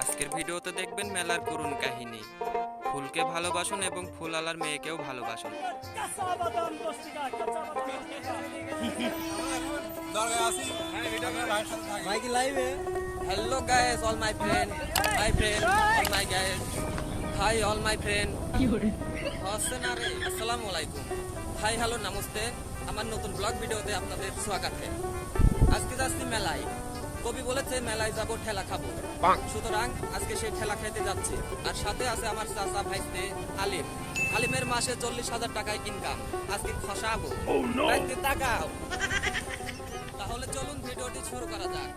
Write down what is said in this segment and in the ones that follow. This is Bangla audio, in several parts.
আজকের ভিডিওতে দেখবেন মেলার করুণ কাহিনী। ফুলকে ভালোবাসুন এবং ফুলালার মেয়েকেও ভালোবাসুন। Hello guys, all my friend, my friend, all my guys. Hi all my friend. Hasan আরে আসসালামু আলাইকুম। হাই হ্যালো নমস্তে আমার নতুন ব্লগ ভিডিওতে আপনাদের স্বাগত। আজকে যাচ্ছি মেলায়। কবি বলেছে মেলায় যাব ঠেলা খাব। সুতরাং আজকে সেই ঠেলা খেতে যাচ্ছি। আর সাথে আছে আমার চাচা ভাইস্তে আলিম। আলিমের মাসে চল্লিশ হাজার টাকায় ইনকাম আজকে খসাবো। ভাইস্তে তাকাও। তাহলে চলুন ভিডিওটি শুরু করা যাক।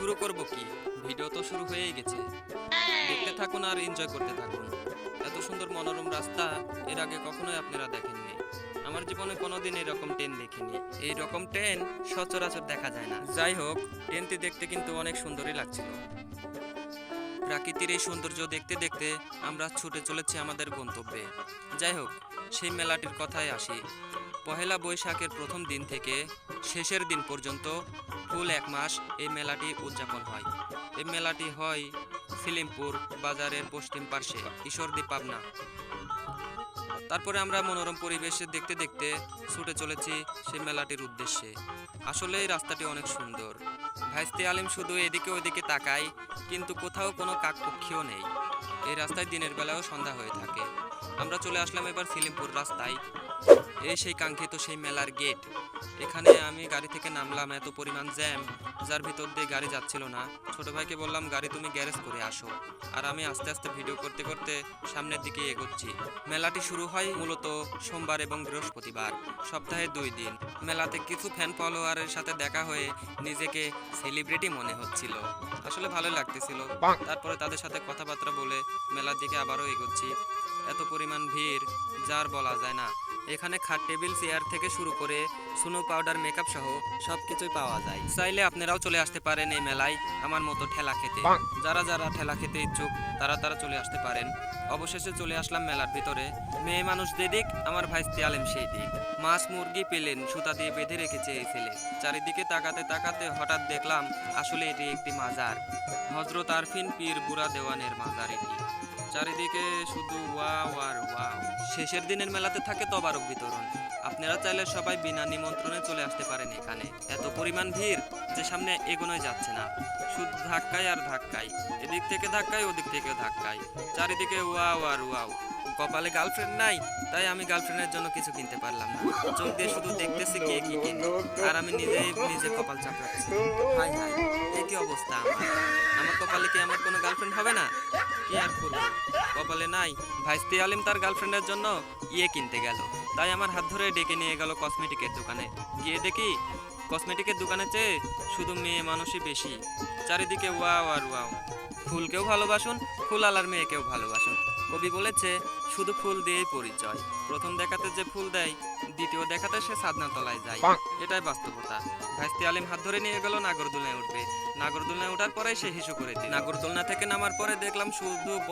শুরু করব কি? ভিডিও তো শুরু হয়েই গেছে। দেখতে থাকুন আর এনজয় করতে থাকুন। এত সুন্দর মনোরম রাস্তা এর আগে কখনোই আপনারা দেখেননি। আমার জীবনে কোনোদিন এরকম ট্রেন দেখিনি। এই রকম ট্রেন সচরাচর দেখা যায় না। যাই হোক ট্রেনটি দেখতে কিন্তু অনেক সুন্দরই লাগছিল। প্রাকৃতির এই সৌন্দর্য দেখতে দেখতে আমরা ছুটে চলেছি আমাদের গন্তব্যে। যাই হোক সেই মেলাটির কথায় আসি। পহেলা বৈশাখের প্রথম দিন থেকে শেষের দিন পর্যন্ত ফুল এক মাস এই মেলাটি উদযাপন হয়। এই মেলাটি হয় ফিলিমপুর বাজারের পশ্চিম পার্শ্বে, ঈশ্বরদী পাবনা। তারপরে আমরা মনোরম পরিবেশে দেখতে দেখতে ছুটে চলেছি সেই মেলাটির উদ্দেশ্যে। আসলে এই রাস্তাটি অনেক সুন্দর। ভাইস্তে আলিম শুধু এদিকে ওদিকে তাকায়, কিন্তু কোথাও কোনো কাকপক্ষীও নেই। এই রাস্তায় দিনের বেলাও সন্ধ্যা হয়ে থাকে। আমরা চলে আসলাম এবার ফিলিমপুর রাস্তায়। এই সেই কাঙ্ক্ষিত সেই মেলার গেট এখানে আমি গাড়ি থেকে নামলাম এত পরিমাণ জ্যাম যার ভিতর দিয়ে গাড়ি যাচ্ছিল না। ছোট ভাইকে বললাম গাড়ি তুমি গ্যারেজ করে আসো। আর আমি আস্তে আস্তে ভিডিও করতে করতে সামনের দিকে এগোচ্ছি। মেলাটি শুরু হয় মূলত সোমবার এবং বৃহস্পতিবার সপ্তাহে দুই দিন। মেলাতে কিছু ফ্যান ফলোয়ারের সাথে দেখা হয়ে নিজেকে সেলিব্রিটি মনে হচ্ছিল। আসলে ভালো লাগতেছিল। তারপরে তাদের সাথে কথাবার্তা বলে মেলার দিকে আবারও এগোচ্ছি। এত পরিমাণ ভিড় যার বলা যায় না। এখানে খাট টেবিল চেয়ার থেকে শুরু করে সুনো পাউডার মেকআপ সহ সব কিছুই পাওয়া যায়। চাইলে আপনারাও চলে আসতে পারেন এই মেলায় আমার মতো ঠেলা খেতে। যারা যারা ঠেলা খেতে ইচ্ছুক তারা তারা চলে আসতে পারেন। অবশেষে চলে আসলাম মেলার ভিতরে। মেয়ে মানুষ যেদিক আমার ভাইস্তি আলেম সেই দিক মাছ মুরগি পেলেন সুতা দিয়ে বেঁধে রেখেছে এই ছেলে। চারিদিকে তাকাতে তাকাতে হঠাৎ দেখলাম আসলে এটি একটি মাজার। হজরত আরফিন পীর বুড়া দেওয়ানের মাজার এটি। চারিদিকে শুধু ওয়াও আর ওয়াও। শেষের দিনের মেলাতে থাকে তবারক বিতরণ। আপনারা চাইলে সবাই বিনা নিমন্ত্রণে চলে আসতে পারেন এখানে। এত পরিমাণ ভিড় যে সামনে এগোনোই যাচ্ছে না। শুধু ধাক্কায় আর ধাক্কায়। এদিক থেকে ধাক্কায়, ওদিক থেকে ধাক্কায়। চারিদিকে ওয়াও আর ওয়াও। কপালে গার্লফ্রেন্ড নাই, তাই আমি গার্লফ্রেন্ডের জন্য কিছু কিনতে পারলাম না। চোখ দিয়ে শুধু দেখতেছি কে কি কিনে, আর আমি নিজেই নিজে কপাল চাপড়াচ্ছি। হাই হাই এ কি অবস্থা আমার? আমার কপালে কি আমার কোনো গার্লফ্রেন্ড হবে না? কি আর করব? কপালে নাই ভাইস্তি আলিম তার গার্লফ্রেন্ডের জন্য ইয়ে কিনতে গেল। তাই আমার হাত ধরে ডেকে নিয়ে গেল কসমেটিকের দোকানে। গিয়ে দেখি কসমেটিকের দোকানে চেয়ে শুধু মেয়ে মানুষই বেশি। চারিদিকে ওয়াও আর ওয়াও। ফুলকেও ভালোবাসুন, ফুল আলার মেয়েকেও ভালোবাসুন। কবি বলেছে শুধু ফুল দিয়েই পরিচয়। প্রথম দেখাতে যে ফুল দেয় দ্বিতীয় দেখাতে সে সাধনা তলায় যায়। এটাই বাস্তবতা। ভাইস্তি আলিম হাত ধরে নিয়ে গেল নাগরদোলনায় উঠবে। নাগরদোলনায় ওঠার পরে সে হিসু করে দিল। নাগরদোলনা থেকে নামার পরে দেখলাম শুধু ব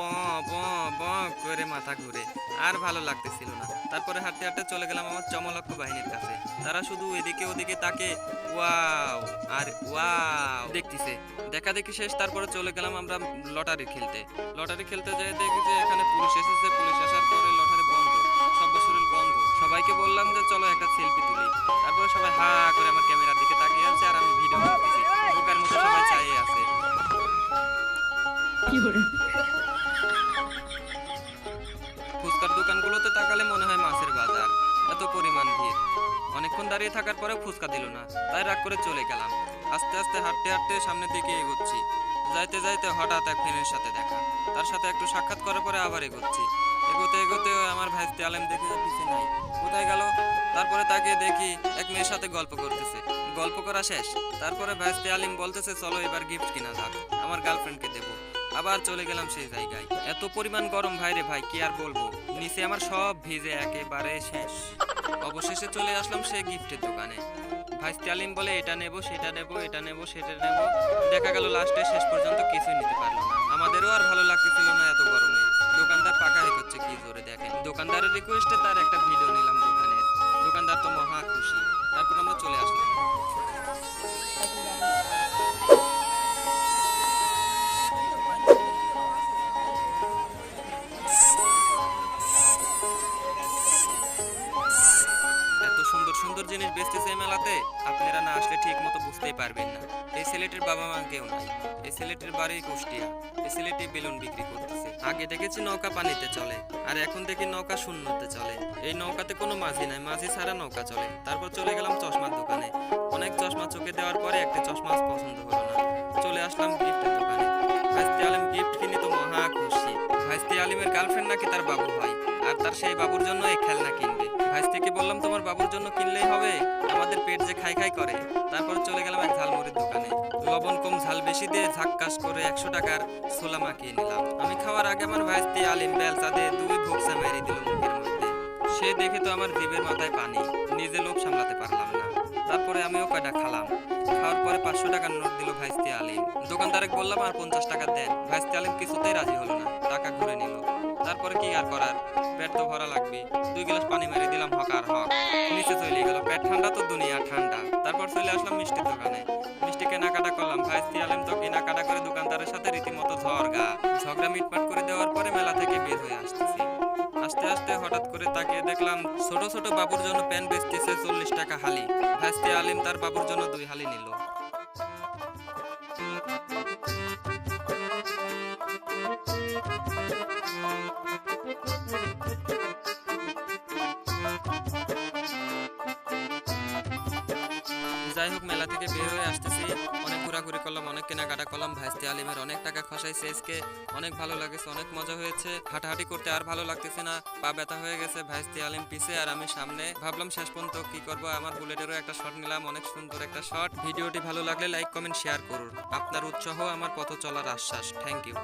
ব ব করে মাথা ঘুরে। আর ভালো লাগতেছিল না। তারপরে হাঁটতে হাঁটতে চলে গেলাম আমার চমলক্ষ বাহিনীর কাছে। তারা শুধু এদিকে ওদিকে তাকে ওয়াও আর ওয়াও দেখতেছে। দেখা দেখি শেষ তারপরে চলে গেলাম আমরা লটারি খেলতে। লটারি খেলতে যেয়ে দেখি যে এখানে পুলিশ এসেছে পুলিশ আসার পরে লটারি বন্ধ সব শরীর বন্ধ। সবাইকে বললাম যে চলো একটা সেলফি তুলি। তারপরে সবাই হা করে আমার ক্যামেরার দিকে তাকিয়ে আছে আর আমি ভিডিও করতেছি। বোকার মতো সবাই চাইয়ে আছে। ফুচকার দোকানগুলোতে তাকালে মনে হয় মাছের বাজার। এত পরিমাণ ভিড়। অনেকক্ষণ দাঁড়িয়ে থাকার পরে ফুচকা দিল না। তাই রাগ করে চলে গেলাম। আস্তে আস্তে হাঁটতে হাঁটতে সামনের দিকে এগোচ্ছি। যাইতে যাইতে হঠাৎ এক ফ্রেন্ডের সাথে দেখা। তার সাথে একটু সাক্ষাৎ করার পরে আবার এগোচ্ছি। এগোতে এগোতে আমার ভাইস্তি আলেম দেখে পিছিয়ে নাই। কোথায় গেল? তারপরে তাকে দেখি এক মেয়ের সাথে গল্প করতেছে। গল্প করা শেষ। তারপরে ভাইস্তি আলিম বলতেছে, চলো এবার গিফট কিনা যাক। আমার গার্লফ্রেন্ডকে দেবো। আবার চলে গেলাম সেই জায়গায়। এত পরিমাণ গরম ভাই রে ভাই, কি আর বলব? নিচে আমার সব ভিজে একেবারে শেষ। অবশেষে চলে আসলাম সেই গিফটের দোকানে। ভাইস্তি আলিম বলে, এটা নেব, সেটা নেব, এটা নেব, সেটা নেব। দেখা গেল লাস্টে শেষ পর্যন্ত কিছুই নিতে পারল না। দোকানদারের রিকোয়েস্টে তার একটা ভিডিও নিলাম দোকানের। দোকানদার তো মহা খুশি। তারপর আমরা চলে আসলাম। ছেলেটির বাবা মা কেউ নাই। এই ছেলেটির বাড়ি কুষ্টিয়া। এই ছেলেটি বেলুন বিক্রি করতেছে। আগে দেখেছি নৌকা পানিতে চলে, আর এখন দেখি নৌকা শূন্যতে চলে। এই নৌকাতে কোনো মাঝি নাই, মাঝি ছাড়া নৌকা চলে। তারপর চলে গেলাম চশমার দোকানে। অনেক চশমা চোখে দেওয়ার পরে একটা চশমা পছন্দ হলো না। চলে আসলাম গিফটের দোকানে। ভাইস্তি আলিম গিফট কিনে তো মহা খুশি। ভাইস্তি আলিমের গার্লফ্রেন্ড নাকি তার বাবু হয় আর তার সেই বাবুর জন্য এই খেলনা কিনবে। ভাইস্তিকে বললাম, তোমার বাবুর জন্য কিনলেই হবে? আমাদের পেট যে খাই খাই করে। তারপর চলে গেলাম এক ঝাক্কাস করে একশো টাকার ছোলা মাখিয়ে নিলাম। আমি খাওয়ার আগে আমার ভাইস্তি আলিম বেলচা দিয়ে দুই ভোগসা মেরে দিল মুখের মধ্যে। সে দেখে তো আমার জিভের মাথায় পানি, নিজে লোভ সামলাতে পারলাম না। তারপরে আমিও কয়টা খালাম। খাওয়ার পরে পাঁচশো টাকার নোট দিল ভাইস্তি আলিম। দোকানদারে বললাম, আর পঞ্চাশ টাকা দেন। ভাইস্তি আলিম কিছুতেই রাজি হলো না, টাকা ঘুরে নিল। তারপরে কি আর করার? পেট তো ভরা লাগবে। দুই গ্লাস পানি মেরে দিলাম হকার হক। নিচে চলে গেল। পেট ঠান্ডা তো দুনিয়া ঠান্ডা। দেখলাম ছোট ছোট বাবুর জন্য প্যান বেচতেছে চল্লিশ টাকা হালি। ভাইস্তি আলিম তার বাবুর জন্য দুই হালি নিল। যাই হোক, মেলা থেকে বের হয়ে আসতেছি। ঘোরাঘুরি করলাম, অনেক কেনাকাটা করলাম। ভাইস্তি আলিমের অনেক টাকা খসাইছে আজকে। অনেক ভালো লাগেছে, অনেক মজা হয়েছে। হাঁটাহাঁটি করতে আর ভালো লাগতেছে না। পা ব্যথা হয়ে গেছে, ভাইস্তি আলিম পিছে আর আমি সামনে। ভাবলাম শেষ পর্যন্ত কি করব, আমার বুলেটেরও একটা শট নিলাম, অনেক সুন্দর একটা শট ভিডিওটি ভালো লাগলে লাইক কমেন্ট শেয়ার করুন। আপনার উৎসাহ, আমার পথ চলার আশ্বাস। Thank you